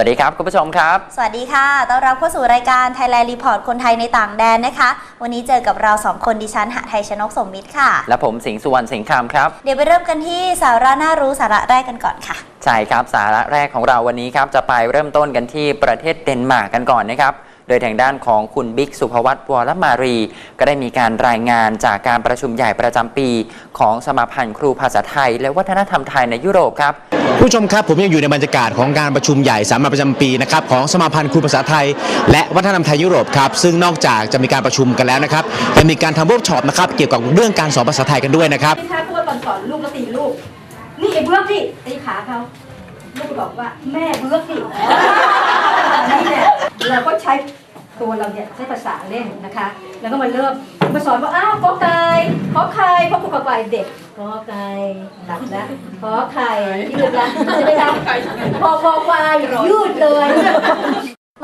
วัสดีครับคุณผู้ชมครับ สวัสดีค่ะ ต้อนรับเข้าสู่รายการ Thailand Report คนไทยในต่างแดนนะคะ วันนี้เจอกับเราสองคนดิฉันหาไทยชนกสมมิตรค่ะ และผมสิงห์สุวรรณสิงห์คำครับ เดี๋ยวไปเริ่มกันที่สาระน่ารู้สาระแรกกันก่อนค่ะ ใช่ครับ สาระแรกของเราวันนี้ครับ จะไปเริ่มต้นกันที่ประเทศเดนมาร์กกันก่อนนะครับโดยทางด้านของคุณบิ๊กสุภวัตวรมารี ก็ได้มีการรายงานจากการประชุมใหญ่ประจำปี ของสมาพันธ์ครูภาษาไทย และวัฒนธรรมไทยในยุโรปครับ ผู้ชมครับผมยังอยู่ในบรรยากาศของการประชุมใหญ่สามัญประจำปีนะครับของสมาพันธ์ครูภาษาไทย และวัฒนธรรมไทยยุโรปครับซึ่งนอกจากจะมีการประชุมกันแล้วนะครับยังมีการทำเวิร์กช็อปนะครับเกี่ยวกับเรื่องการสอนภาษาไทยกันด้วยนะครับใช่พูดว่าตอนสอนลูกก็ตีลูก นี่ไอ้เบื้อกนี่ตีขาเขาลูกบอกว่าแม่เบื้อกนี่นี่แหละเราก็ใช้ ตัวเราเนี่ยใช้ภาษาเล่นนะคะ แล้วก็มาเริ่มมาสอนว่าอ้าวกอไก่ขอไข่พอผูกขอไก่เด็กกอไก่หลับแล้วขอไข่ยืดแล้วจะได้รับพอพอควายยืดเลย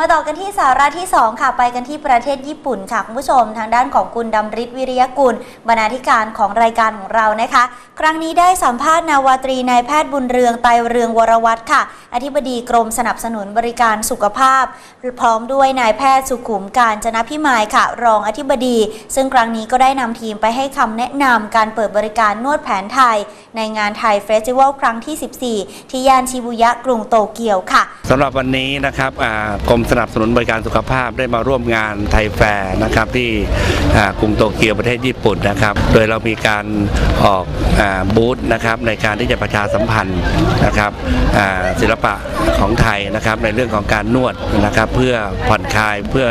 มาต่อกันที่สาระที่ 2 ค่ะ ไปกันที่ประเทศญี่ปุ่นค่ะ คุณผู้ชมทางด้านของคุณดำริศวิริยกุลบรรณาธิการของรายการของเรานะคะ ครั้งนี้ได้สัมภาษณ์นาวาตรีนายแพทย์บุญเรืองไตรเรืองวรวัตรค่ะ อธิบดีกรมสนับสนุนบริการสุขภาพ พร้อมด้วยนายแพทย์สุขุมการจนพิมายค่ะ รองอธิบดี ซึ่งครั้งนี้ก็ได้นำทีมไปให้คำแนะนำการเปิดบริการนวดแผนไทย ในงานไทยเฟสติวัลครั้งที่ 14 ที่ย่านชิบุยะกรุงโตเกียวค่ะสำหรับวันนี้นะครับกรมสนับสนุนบริการสุขภาพได้มาร่วมงานไทยแฟร์นะครับที่กรุงโตเกียวประเทศญี่ปุ่นนะครับ โดยเรามีการออกอบูธนะครับในการที่จะประชาสัมพันธ์นะครับศิลปะของไทยนะครับในเรื่องของการนวดนะครับเพื่อผ่อนคลายเพื่อ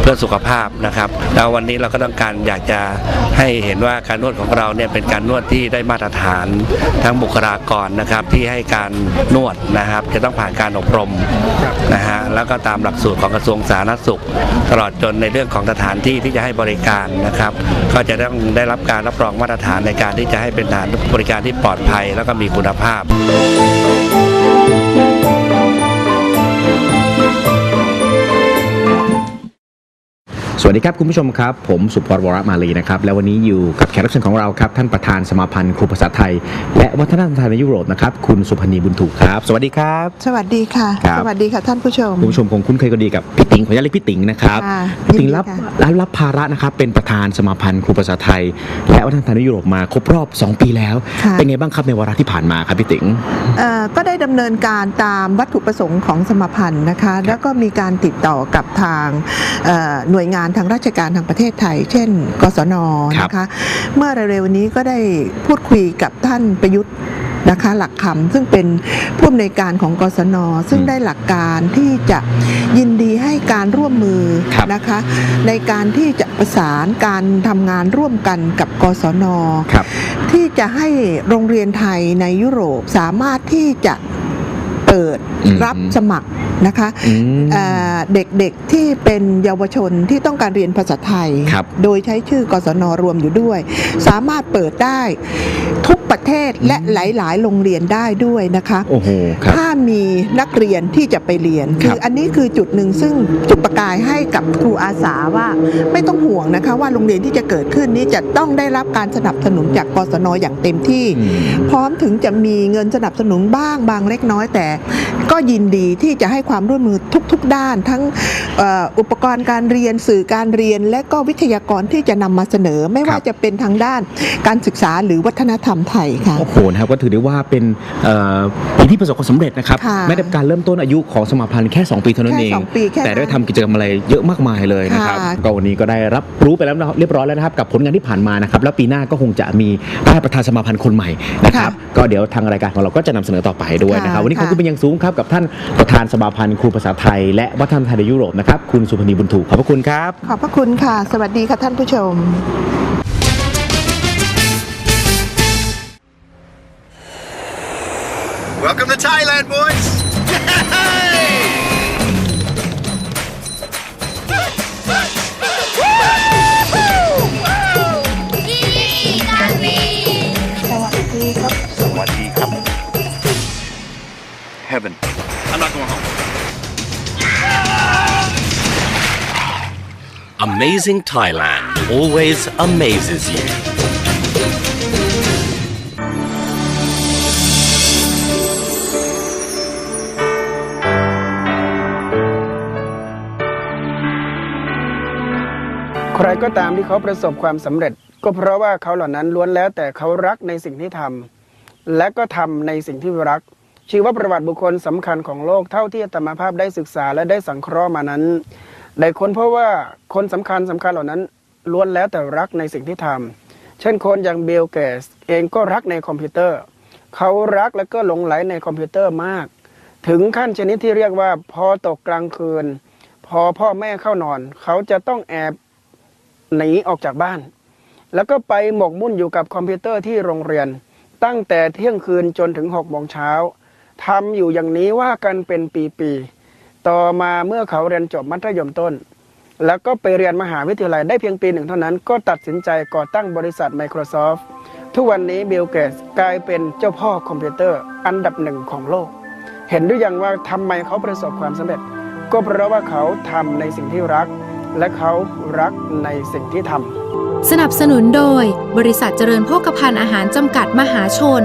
เพื่อสุขภาพนะครับแล้ววันนี้เราก็ต้องการอยากจะให้เห็นว่าการนวดของเราเนี่ยเป็นการนวดที่ได้มาตรฐานทั้งบุคลากรนะครับที่ให้การนวดนะครับ จะต้องผ่านการอบรมนะฮะแล้วก็ตามหลักลักสูตรของกระทรวงสาธารณสุข ตลอดจนในเรื่องของสถานที่ที่จะให้บริการนะครับ ก็จะต้องได้รับการรับรองมาตรฐานในการที่จะให้เป็นฐานบริการที่ปลอดภัย แล้วก็มีคุณภาพ สวัสดีครับคุณผู้ชมครับ ผมสุพจน์วรมาลีนะครับ และวันนี้อยู่กับแขกรับเชิญของเราครับท่านประธานสมาพันธ์ครูภาษาไทย และวัฒนธรรมไทยในยุโรปนะครับคุณสุพนีบุญถูกครับ สวัสดีครับ สวัสดีค่ะ ครับ สวัสดีค่ะท่านผู้ชม คุณผู้ชมคงคุ้นเคยกันดีกับพี่ติ๋งขออนุญาตเรียกพี่ติ๋งนะครับค่ะพี่ติ๋งยินดีรับค่ะ รับรับภาระนะครับเป็นประธานสมาพันธ์ครูภาษาไทย และวัฒนธรรมไทยในยุโรปมาครบรอบ 2 ปีแล้ว ค่ะเป็นไงบ้างครับในวาระที่ผ่านมาครับพี่ติ๋ง เอ่อก็ได้ดำเนินการตามวัตถุประสงค์ของสมาพันธ์นะคะ แล้วก็มีการติดต่อกับทางเอ่อหน่วยงานทางราชการทางประเทศไทย เช่น กศนนะคะเมื่อเร็วๆนี้ก็ได้พูดคุยกับท่านประยุทธ์นะคะหลักคำซึ่งเป็นผู้อำนวยการของกศน ซึ่งได้หลักการที่จะยินดีให้การร่วมมือครับนะคะ ในการที่จะประสานการทำงานร่วมกันกับกศนครับที่จะให้โรงเรียนไทยในยุโรปสามารถที่จะ เปิดอืมรับสมัครนะคะอืมเอ่อเด็กๆที่เป็นเยาวชนที่ต้องการเรียนภาษาไทยครับโดยใช้ชื่อกศนรวมอยู่ด้วย สามารถเปิดได้ทุกประเทศและหลาย ๆ โรงเรียนได้ด้วยนะคะโอ้โหครับถ้ามีนักเรียนที่จะไปเรียนคคืรับออันนี้คือจุดหนึ่งซึ่งจุดประกายให้กับครูอาสาว่าไม่ต้องห่วงนะคะว่าโรงเรียนที่จะเกิดขึ้นนี้จะต้องได้รับการสนับสนุนจากกศนอย่างเต็มที่อืมพร้อมถึงจะมีเงินสนับสนุนบ้างบางเล็กน้อยแต่ก็ยินดีที่จะให้ความร่วมมือทุก ๆ ด้าน ทั้งเอ่ออุปกรณ์การเรียนสื่อการเรียน และก็วิทยากรที่จะนำมาเสนอ ไม่ว่าครับจะเป็นทางด้านการศึกษาหรือวัฒนธรรมไทยค่ะโอ้โหนะครับก็ถือได้ว่าเป็นเอ่อปีที่ประสบความสำเร็จนะครับค่ะไม่ได้การเริ่มต้นอายุของสมาพันธ์แค่ 2 ปีเท่านั้นแค่เองสองปีแค่แต่ได้นั้นทำกิจกรรมอะไรเยอะมากมายเลยนะครับค่ะก็วันนี้ก็ได้รับรู้ไปแล้วนะครับเรียบร้อยแล้วนะครับกับผลงานที่ผ่านมานะครับแล้วปีหน้าก็คงจะมีได้ประธานสมาพันธ์คนใหม่นะครับก็เดี๋ยวทางรายการของเราก็จะนำเสนอต่อไปด้วยนะครับค่ะวันนี้ขอบคุณค่ะเป็นอย่างสูงครับกับท่านประธานสมาพันธ์ครูภาษาไทย และวัฒนธรรมไทยในยุโรปนะครับคุณสุพนีบุญถูกขอบพระคุณครับ ขอบพระคุณค่ะ สวัสดีค่ะท่านผู้ชม Welcome to Thailand, boys! heaven. I'm not going home. Amazing Thailand always amazes you. ใครก็ตามที่เขาประสบความสำเร็จ ก็เพราะว่าเขาเหล่านั้นล้วนแล้วแต่เขารักในสิ่งที่ทำ และก็ทำในสิ่งที่รัก ชีวประวัติบุคคลสำคัญของโลกเท่าที่อาตมาภาพได้ศึกษาและได้สังเคราะห์มานั้นได้ค้นเพราะว่าคนสำคัญสำคัญเหล่านั้นล้วนแล้วแต่รักในสิ่งที่ทำเช่นคนอย่างเบลเกสเองก็รักในคอมพิวเตอร์ เขารักและก็หลงไหลในคอมพิวเตอร์มาก ถึงขั้นชนิดที่เรียกว่าพอตกกลางคืน พอพ่อแม่เข้านอน เขาจะต้องแอบหนีออกจากบ้าน แล้วก็ไปหมกมุ่นอยู่กับคอมพิวเตอร์ที่โรงเรียน ตั้งแต่เที่ยงคืนจนถึงหกโมงเช้า ทำอยู่อย่างนี้ว่ากันเป็นปีๆต่อมาเมื่อเขาเรียนจบมัธยมต้น แล้วก็ไปเรียนมหาวิทยาลัยได้เพียงปีหนึ่งเท่านั้นก็ตัดสินใจก่อตั้งบริษัท Microsoft ทุกวันนี้บิลเกตกลายเป็นเจ้าพ่อคอมพิวเตอร์อันดับหนึ่งของโลก เห็นหรือยังว่าทำไมเขาประสบความสำเร็จ ก็เพราะว่าเขาทำในสิ่งที่รัก และเขารักในสิ่งที่ทำสนับสนุนโดย บริษัทเจริญโภคภัณฑ์อาหารจำกัดมหาชน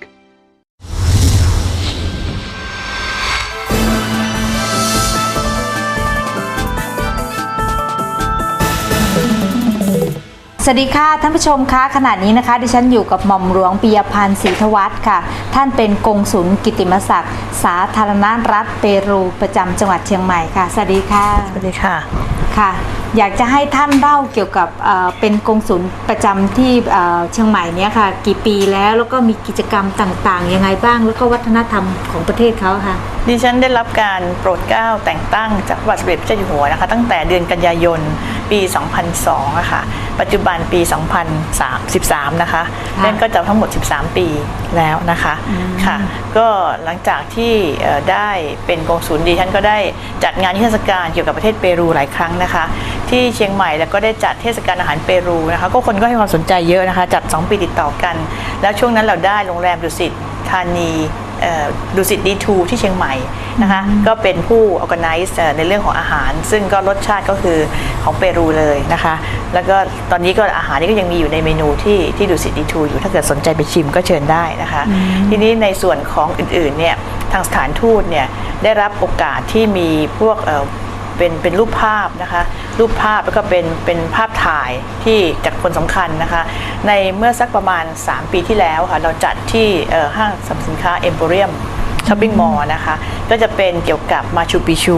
สวัสดีค่ะ ท่านผู้ชมคะขณะนี้นะคะ ดิฉันอยู่กับหม่อมหลวงปิยพันธ์ศรีทวัฒน์ค่ะ ท่านเป็นกงสุลกิติมศักดิ์ สาธารณรัฐเปรูประจำจังหวัดเชียงใหม่ค่ะ สวัสดีค่ะ สวัสดีค่ะค่ะ อยากจะให้ท่านเล่าเกี่ยวกับเอ่อเป็นกงสุลประจำที่เอ่อเชียงใหม่เนี้ยค่ะ กี่ปีแล้วแล้วก็มีกิจกรรมต่างๆ ยังไงบ้าง แล้วก็วัฒนธรรมของประเทศเขาค่ะ ดิฉันได้รับการโปรดเกล้าแต่งตั้งจากพระบาทสมเด็จพระเจ้าอยู่หัวนะคะ ตั้งแต่เดือนกันยายนปี 2002อะค่ะ ปัจจุบันปี 2013 นะคะนั่นก็จะทั้งหมด 13 ปีแล้วนะคะค่ะ ก็หลังจากที่เอ่อได้เป็นกงสุลดิฉันก็ได้จัดงานนิทรรศการเกี่ยวกับประเทศเปรูหลายครั้งนะคะ ที่เชียงใหม่แล้วก็ได้จัดเทศกาลอาหารเปรูนะคะ ก็คนก็ให้ความสนใจเยอะนะคะ จัด 2 ปีติดต่อกัน แล้วช่วงนั้นเราได้โรงแรมดุสิตธานีเอ่อดุสิตดีทูที่เชียงใหม่นะคะก็เป็นผู้ organize เอ่อในเรื่องของอาหาร ซึ่งก็รสชาติก็คือของเปรูเลยนะคะ แล้วก็ตอนนี้ก็อาหารนี้ก็ยังมีอยู่ในเมนูที่ที่ดุสิตดีทูอยู่ถ้าเกิดสนใจไปชิมก็เชิญได้นะคะ ทีนี้ในส่วนของอื่นๆเนี่ยทางสถานทูตเนี่ยได้รับโอกาสที่มีพวก เอ่อเป็นเป็นรูปภาพนะคะรูปภาพแล้วก็เป็นเป็นภาพถ่ายที่จากคนสำคัญนะคะในเมื่อสักประมาณ 3 ปีที่แล้วค่ะเราจัดที่เอ่อห้างสรรพสินค้าเอ็มโพเรียมช้อปปิ้งมอลล์นะคะก็จะเป็นเกี่ยวกับมาชูปิชู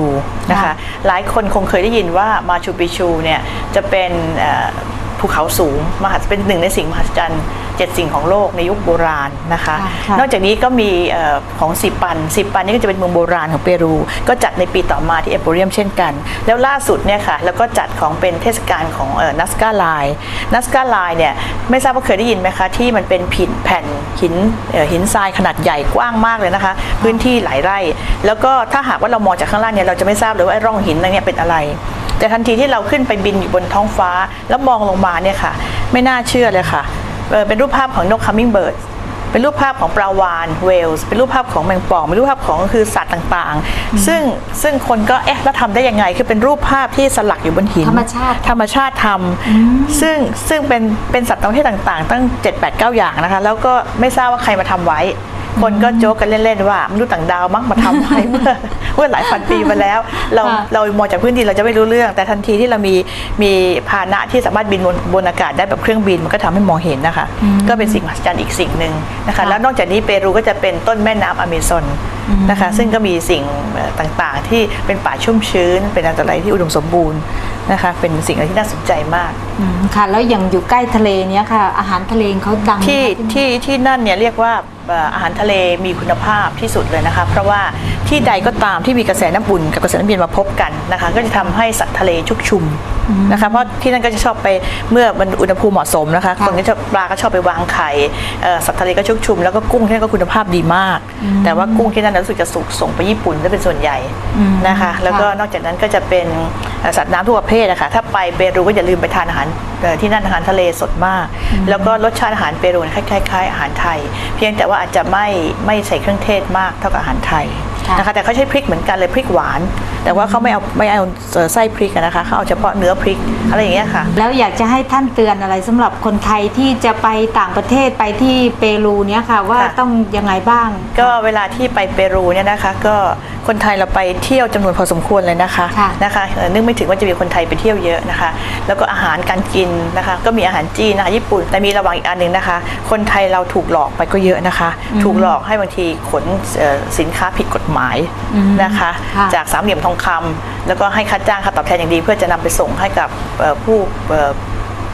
นะคะหลายคนคงเคยได้ยินว่ามาชูปิชูเนี่ยจะเป็นเอ่อภูเขาสูงมหัศเป็นหนึ่งในสิ่งมหัศจรรย์ เจ็ดสิ่งของโลกในยุคโบราณนะคะค่ะนอกจากนี้ก็มีเอ่อของสิปันสิปันนี่ก็จะเป็นเมืองโบราณของเปรู ก็จัดในปีต่อมาที่เอโปเรียมเช่นกัน แล้วล่าสุดเนี่ยค่ะแล้วก็จัดของเป็นเทศกาลของนัสกาไลนัสกาไลเนี่ยไม่ทราบว่าเคยได้ยินไหมคะที่มันเป็นผินแผ่นหินเอ่อหินทรายขนาดใหญ่กว้างมากเลยนะคะ พื้นที่หลายไร่ แล้วก็ถ้าหากว่าเรามองจากข้างล่างเนี่ยเราจะไม่ทราบเลยว่าไอ้ร่องหินนั่นเนี่ยเป็นอะไรแต่ทันทีที่เราขึ้นไปบินอยู่บนท้องฟ้า แล้วมองลงมาเนี่ยค่ะ ไม่น่าเชื่อเลยค่ะ เอ่อเป็นรูปภาพของนกคัมมิงเบิร์ดเป็นรูปภาพของปลาวานเวลส์เป็นรูปภาพของแมงป่องเป็นรูปภาพของคือสัตว์ต่างๆ ซึ่งซึ่งคนก็เอ๊ะแล้วทำได้ยังไงคือเป็นรูปภาพที่สลักอยู่บนหิน ธรรมชาติธรรมชาติทำซึ่งซึ่งเป็นเป็นสัตว์ประเภทต่างๆ ตั้ง 7 8 9 อย่างนะคะ แล้วก็ไม่ทราบว่าใครมาทำไว้ คนก็โจ๊กกันเล่นๆว่ามนุษย์ต่างดาวมักมาทำไว้เมื่อเมื่อหลายพันปีมาแล้ว เราค่ะเรามองจากพื้นดินเราจะไม่รู้เรื่อง แต่ทันทีที่เรามีมีพาหนะที่สามารถบินบนบนอากาศได้แบบเครื่องบินมันก็ทำให้มองเห็นนะคะ ก็เป็นสิ่งมหัศจรรย์อีกสิ่งหนึ่งนะคะแล้วนอกจากนี้เปรูก็จะเป็นต้นแม่น้ำอเมซอนนะคะซึ่งก็มีสิ่งเอ่อต่างๆ ที่เป็นป่าชุ่มชื้น เป็นอะไรที่อุดมสมบูรณ์ นะคะ เป็นสิ่งอะไรที่น่าสนใจมากอืมค่ะแล้วอย่างอยู่ใกล้ทะเลเนี้ยค่ะ อาหารทะเลเขาดังไหมคะที่นี่ที่ที่นั่นเนี่ยเรียกว่าเอ่ออาหารทะเลมีคุณภาพที่สุดเลยนะคะ เพราะว่าที่ใดก็ตามที่มีกระแสน้ำบุญกับกระแสน้ำเย็นมาพบกันนะคะ ก็จะทำให้สัตว์ทะเลชุกชุมนะคะเพราะที่นั่นก็จะชอบไปเมื่อมันอุณหภูมิเหมาะสมนะคะคนก็จะปลาก็ชอบไปวางไข่เอ่อสัตว์ทะเลก็ชุกชุมแล้วก็กุ้งที่นั่นก็คุณภาพดีมาก แต่ว่ากุ้งที่นั่นรู้สึกจะสุกส่งไปญี่ปุ่นได้เป็นส่วนใหญ่นะคะแล้วก็นอกจากนั้นก็จะเป็นเอ่อสัตว์น้ำทุกประเภทนะคะถ้าไปเปรูก็อย่าลืมไปทานอาหารเอ่อที่นั่นอาหารทะเลสดมาก แล้วก็รสชาติอาหารเปรูคล้ายๆอาหารไทย เพียงแต่ว่าอาจจะไม่ไม่ใส่เครื่องเทศมากเท่ากับอาหารไทย นะคะแต่เขาใช้พริกเหมือนกันเลยพริกหวาน แต่ว่าเขาไม่เอาไม่เอาเอ่อไส้พริกอะนะคะเขาเอาเฉพาะเนื้อพริกอะไรอย่างเงี้ยค่ะ แล้วอยากจะให้ท่านเตือนอะไรสำหรับคนไทยที่จะไปต่างประเทศไปที่เปรูเนี้ยค่ะว่าค่ะต้องยังไงบ้าง ก็เวลาที่ไปเปรูเนี่ยนะคะ ก็คนไทยเราไปเที่ยวจำนวนพอสมควรเลยนะคะนะคะเอ่อนึกไม่ถึงว่าจะมีคนไทยไปเที่ยวเยอะนะคะ แล้วก็อาหารการกินนะคะ ก็มีอาหารจีนอาหารญี่ปุ่นแต่มีระวังอีกอันหนึ่งนะคะ คนไทยเราถูกหลอกไปก็เยอะนะคะอืมถูกหลอกให้บางทีขนเอ่อสินค้าผิดกฎหมายอืมนะคะค่ะจากสามเหลี่ยมทองคำแล้วก็ให้ค่าจ้างค่าตอบแทนอย่างดี เพื่อจะนำไปส่งให้กับเอ่อผู้เอ่อ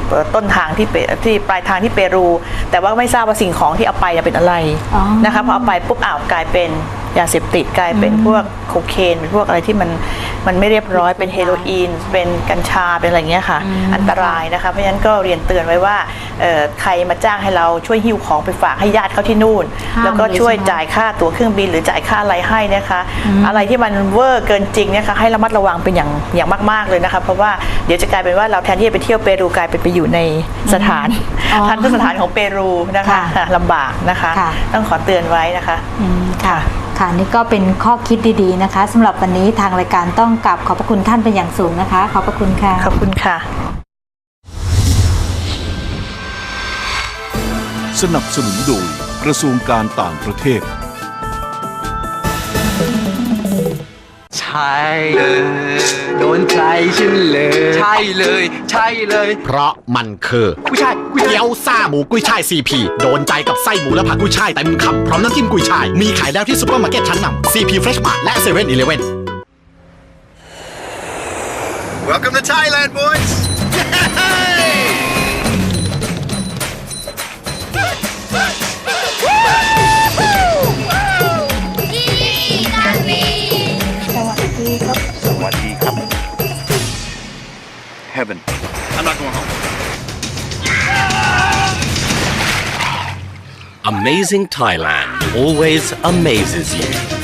เอ่อต้นทางที่เปที่ปลายทางที่เปรู แต่ว่าไม่ทราบว่าสิ่งของที่เอาไปเนี่ยเป็นอะไรอ๋อนะคะพอเอาไปปุ๊บอ้าวกลายเป็น ยาเสพติดกลายเป็นพวกโคเคนเป็นพวกอะไรที่มันมันไม่เรียบร้อยเป็นเฮโรอีน เป็นกัญชาเป็นอะไรอย่างเงี้ยค่ะ อันตรายนะคะเพราะฉะนั้นก็เรียนเตือนไว้ว่าเอ่อใครมาจ้างให้เราช่วยหิ้วของไปฝากให้ญาติเขาที่นู่นห้ามแล้วก็เลยช่วยใช่ไหมจ่ายค่าตั๋วเครื่องบินหรือจ่ายค่าอะไรให้นะคะอืมอะไรที่มันเวอร์เกินจริงเนี่ยค่ะให้ระมัดระวังเป็นอย่างอย่างมาก ๆเลยนะคะเพราะว่าเดี๋ยวจะกลายเป็นว่าเราแทนที่จะไปเที่ยวเปรูกลายเป็นไปอยู่ในสถานอ๋อทันทสถานของเปรูนะคะค่ะลำบากนะคะค่ะต้องขอเตือนไว้นะคะอืมค่ะ ค่ะนี่ก็เป็นข้อคิดดีๆนะคะสำหรับวันนี้ทางรายการต้องกราบขอบพระคุณท่านเป็นอย่างสูงนะคะ ขอบพระคุณค่ะขอบคุณค่ะ สนับสนุนโดยกระทรวงการต่างประเทศ ใช่เลยโดนใจฉันเลย ใช่เลย ใช่เลย เพราะมันคือกุ้ยช่ายกุ้ย เตี๋ยวซ่าหมูกุ้ยช่ายซีพีโดนใจกับไส้หมูและผักกุ้ยช่ายเต็มคำพร้อมน้ำจิ้มกุ้ยช่าย มีขายแล้วที่ซุปเปอร์มาร์เก็ตชั้นนำซีพีเฟรชมาร์และเซเว่นอีเลฟเว่น Welcome to Thailand, boys! Heaven. I'm not going home. Amazing Thailand always amazes you.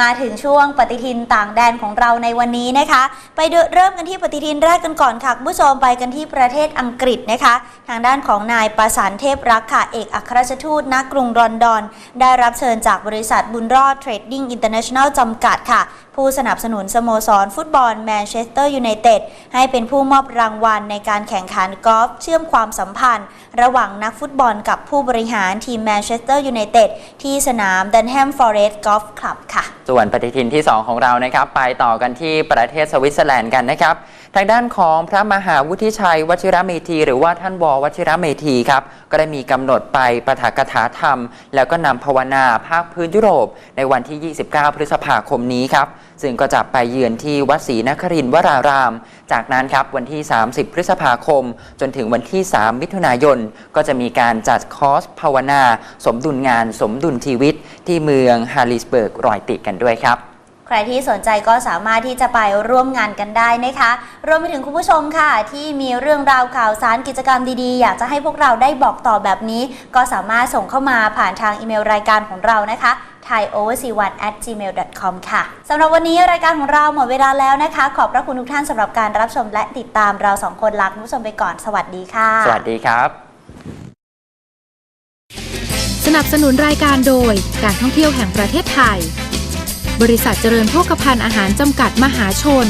มาถึงช่วงปฏิทินต่างแดนของเราในวันนี้นะคะ ไปเดเริ่มกันที่ปฏิทินแรกกันก่อนค่ะคุณผู้ชมไปกันที่ประเทศอังกฤษนะคะ ทางด้านของนายประสานเทพรักค่ะ เอกอัครราชทูตณกรุงลอนดอน ได้รับเชิญจากบริษัทบุญรอดเทรดดิ้งอินเตอร์เนชั่นแนลจำกัดค่ะ ผู้สนับสนุนสโมสรฟุตบอลแมนเชสเตอร์ยูไนเต็ดให้เป็นผู้มอบรางวัลในการแข่งขันกอล์ฟเชื่อมความสัมพันธ์ ระหว่างนักฟุตบอลกับผู้บริหารทีมแมนเชสเตอร์ยูไนเต็ดที่สนามดันแฮมฟอเรสต์กอล์ฟคลับค่ะ ส่วนปฏิทินที่ 2 ของเรานะครับ ไปต่อกันที่ประเทศสวิตเซอร์แลนด์กันนะครับ ทางด้านของพระมหาวุฒิชัย วชิระเมธี หรือว่าท่านววชิระเมธีครับก็ได้มีกำหนดไปประถากถาธรรม แล้วก็นำภาวนาภาคพื้นยุโรป ในวันที่ 29 พฤษภาคมนี้ครับซึ่งก็จะไปเยือนที่วัดศรีนครินทร์วราราม จากนั้นครับวันที่ 30 พฤษภาคม จนถึงวันที่ 3 มิถุนายน ก็จะมีการจัดคอร์สภาวนา สมดุลงานสมดุลชีวิต ที่เมืองฮาริสเบิร์กรอยติกันด้วยครับ ใครที่สนใจก็สามารถที่จะไปร่วมงานกันได้นะคะ รวมไปถึงคุณผู้ชมค่ะ ที่มีเรื่องราวข่าวสารกิจกรรมดีๆ อยากจะให้พวกเราได้บอกต่อแบบนี้ ก็สามารถส่งเข้ามาผ่านทางอีเมลรายการของเรานะคะ thaioverc1 at gmail com ค่ะสำหรับวันนี้รายการของเราหมดเวลาแล้วนะคะ ขอบพระคุณทุกท่านสำหรับการรับชมและติดตามเราสองคนลาคุณผู้ชมไปก่อนสวัสดีค่ะ สวัสดีครับ สนับสนุนรายการโดยการท่องเที่ยวแห่งประเทศไทย บริษัทเจริญโภคภัณฑ์อาหารจำกัดมหาชน